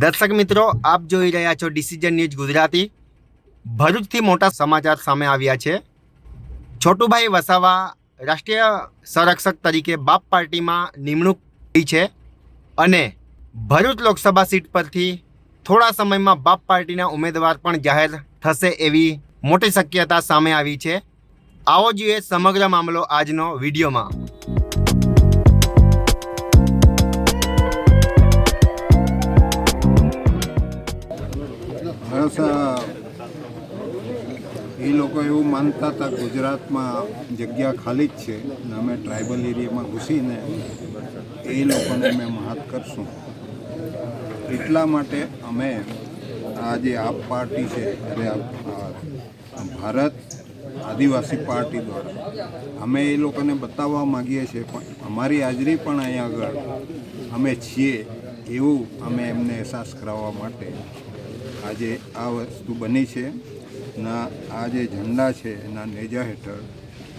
દર્શક મિત્રો, આપ જોઈ રહ્યા છો ડિસિઝન ન્યૂઝ ગુજરાતી. ભરૂચથી મોટા સમાચાર સામે આવ્યા છે. છોટુભાઈ વસાવા રાષ્ટ્રીય સંરક્ષક તરીકે બાપ પાર્ટીમાં નિમણૂક થઈ છે અને ભરૂચ લોકસભા સીટ પરથી થોડા સમયમાં બાપ પાર્ટીના ઉમેદવાર પણ જાહેર થશે એવી મોટી શક્યતા સામે આવી છે. આવો જોઈએ સમગ્ર મામલો આજનો વિડીયોમાં. બસ એ લોકો એવું માનતા હતા ગુજરાતમાં જગ્યા ખાલી જ છે અને અમે ટ્રાઇબલ એરિયામાં ઘૂસીને એ લોકોને અમે મહાત કરશું. એટલા માટે અમે આ જે આપ પાર્ટી છે, એટલે ભારત આદિવાસી પાર્ટી દ્વારા અમે એ લોકોને બતાવવા માગીએ છીએ, પણ અમારી હાજરી પણ અહીંયા આગળ અમે છીએ એવું અમે એમને અહેસાસ કરાવવા માટે આજે આ વસ્તુ બની છે. ના, આ જે ઝંડા છે, એના નેજા હેઠળ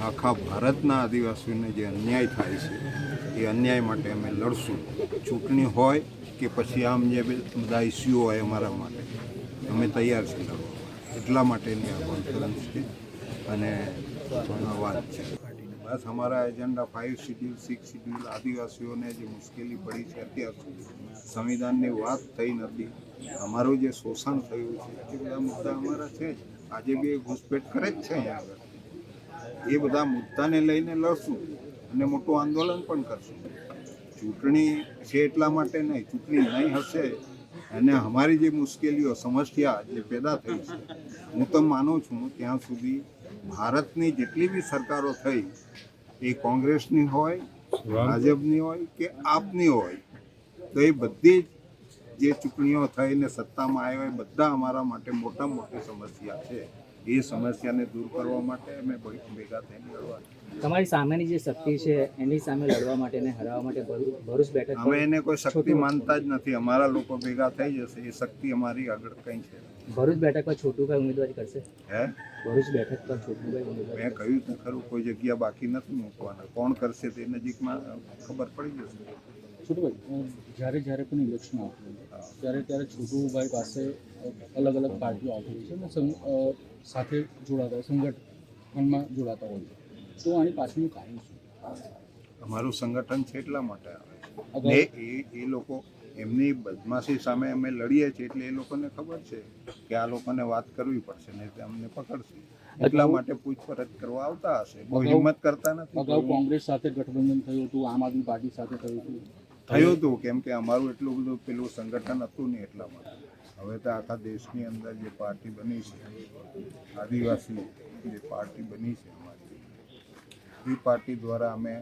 આખા ભારતના આદિવાસીઓને જે અન્યાય થાય છે, એ અન્યાય માટે અમે લડશું. ચૂંટણી હોય કે પછી આમ જે બધા ઇસ્યુ હોય અમારા માટે, અમે તૈયાર છીએ. લડવા એટલા માટેની આ કોન્ફરન્સ છે. અને વાત છે. બસ અમારા agenda five schedule six schedule આદિવાસીઓને જે મુશ્કેલી પડી છે અત્યાર સુધી સંવિધાનની વાત થઈ નથી. અમારું જે શોષણ થયું છે, એ બધા મુદ્દા અમારા છે જ. આજે બી ઘૂસપેટ કરે જ છે અહીંયા આગળ. એ બધા મુદ્દાને લઈને લડશું અને મોટું આંદોલન પણ કરશું. ચૂંટણી છે એટલા માટે નહીં, ચૂંટણી નહીં હશે અને અમારી જે મુશ્કેલીઓ સમસ્યા જે પેદા થઈ છે, હું તો માનું છું, ત્યાં સુધી ભારતની જેટલી બી સરકારો થઈ એ કોંગ્રેસની હોય ભાજપની હોય કે આપની હોય તો એ બધી જ જે ચૂંટણીઓ થઈને સત્તામાં આવ્યા હોય બધા અમારા માટે મોટા મોટી સમસ્યા છે. એ સમસ્યાને દૂર કરવા માટે અમે ભેગા થઈને લડવા તમારી સામેની જે શક્તિ છે એની સામે લડવા માટે અને હરાવવા માટે ભરૂ- ભરૂચ બેઠક અમે એને કોઈ શક્તિ માનતા જ નથી. અમારા લોકો ભેગા થઈ જશે. એ શક્તિ અમારી આગળ કંઈ છે. ભરૂચ બેઠક પર છોટુભાઈ ઉમેદવારી કરશે? હે? ભરૂચ બેઠક પર છોટુભાઈ ઉમેદવારી મેં કહ્યું તો ખરું કોઈ જગ્યા બાકી નથી મૂકવાના. કોણ કરશે તે નજીકમાં ખબર પડી જશે. છોટુભાઈ જ્યારે જ્યારે પણ ઇલેક્શન આવતું હોય ત્યારે ત્યારે છોટુભાઈ પાસે અલગ અલગ પાર્ટીઓ આવતી હોય છે અને સાથે જોડાતા સંગઠનમાં જોડાતા હોય છે. તો આની પાછળનું કારણ શું? અમારું સંગઠન છે એટલા માટે આવે એ એ લોકો એમની બદમાશી સામે અમે લડીએ છીએ એટલે એ લોકોને ખબર છે કે આ લોકોને વાત કરવી પડશે ને તે અમને પકડશે. એટલા માટે પૂછપરછ કરવા આવતા હશે. બહુ હિંમત કરતા અગાઉ કોંગ્રેસ સાથે ગઠબંધન થયું હતું આમ આદમી પાર્ટી સાથે થયું હતું. થયું. હતું કેમ કે અમારું એટલું બધું પેલું સંગઠન હતું નહીં એટલા માટે. હવે તો આખા દેશની અંદર જે પાર્ટી બની છે, આદિવાસી જે પાર્ટી બની છે અમારી, એ પાર્ટી દ્વારા અમે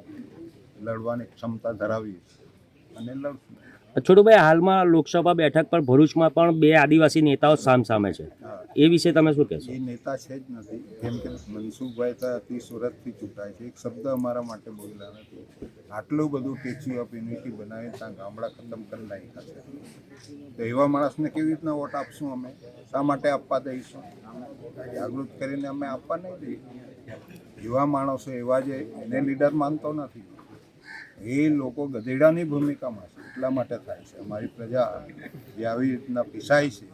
લડવાની ક્ષમતા ધરાવીએ છીએ અને લડશું. છોટુભાઈ હાલમાં લોકસભા બેઠક પર ભરૂચમાં પણ બે આદિવાસી નેતાઓ સામસામે છે. એ વિશે તમે શું કહેશો? એ નેતા છે જ નથી. કેમ કે મનસુખભાઈ તો અતિ સુરતથી ચૂંટાય છે. એક શબ્દ અમારા માટે બોલ્યા નથી. આટલું બધું ટેચ્યુ ઓફ યુનિટી બનાવી ત્યાં ગામડા ખતમ કરી નાખ્યા છે. તો એવા માણસને કેવી રીતના વોટ આપશું અમે? શા માટે આપવા દઈશું? જાગૃત કરીને અમે આપવા નહીં દઈએ. એવા માણસો એવા જે એને લીડર માનતો નથી. એ લોકો ગધેડાની ભૂમિકામાં છે એટલા માટે થાય છે. અમારી પ્રજા જે આવી રીતના પીસાય છે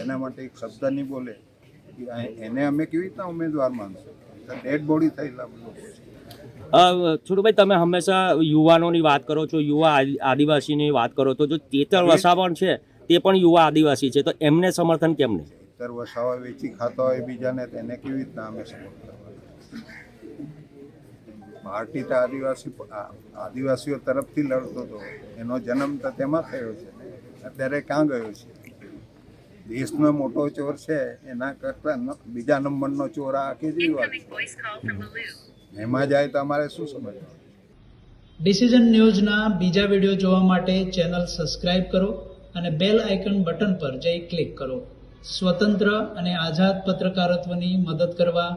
એના માટે એક શબ્દ નહીં બોલે એને અમે કેવી રીતના ઉમેદવાર માનશું? ડેડ બોડી થયેલા લોકો છે. છોટુભાઈ તમે હંમેશા યુવાનોની વાત કરો છો યુવા આદિ- આદિવાસીની વાત કરો તો જો તેતર વસાવણ છે તે પણ યુવા આદિવાસી છે તો એમને સમર્થન કેમ નહીં? તેતર વસાવા વેચી ખાતા હોય બીજાને તેને કેવી રીતના અમે સપોર્ટ કરવાના આદિવાસી આદિવાસીઓ તરફથી લડતો હતો. એનો જન્મ તો તેમાં થયો છે. અત્યારે ક્યાં ગયો છે? દેશનો મોટો ચોર છે, એના કરતાં બીજા નંબરનો ચોર આ કેજરીવાલ છે. એમાં જાય તો અમારે શું સમજવાનું? ડિસિઝન ન્યૂઝના બીજા વીડિયો જોવા માટે ચેનલ સબસ્ક્રાઇબ કરો અને બેલ આઇકન બટન પર જઈ ક્લિક કરો. સ્વતંત્ર અને આઝાદ પત્રકારત્વની મદદ કરવા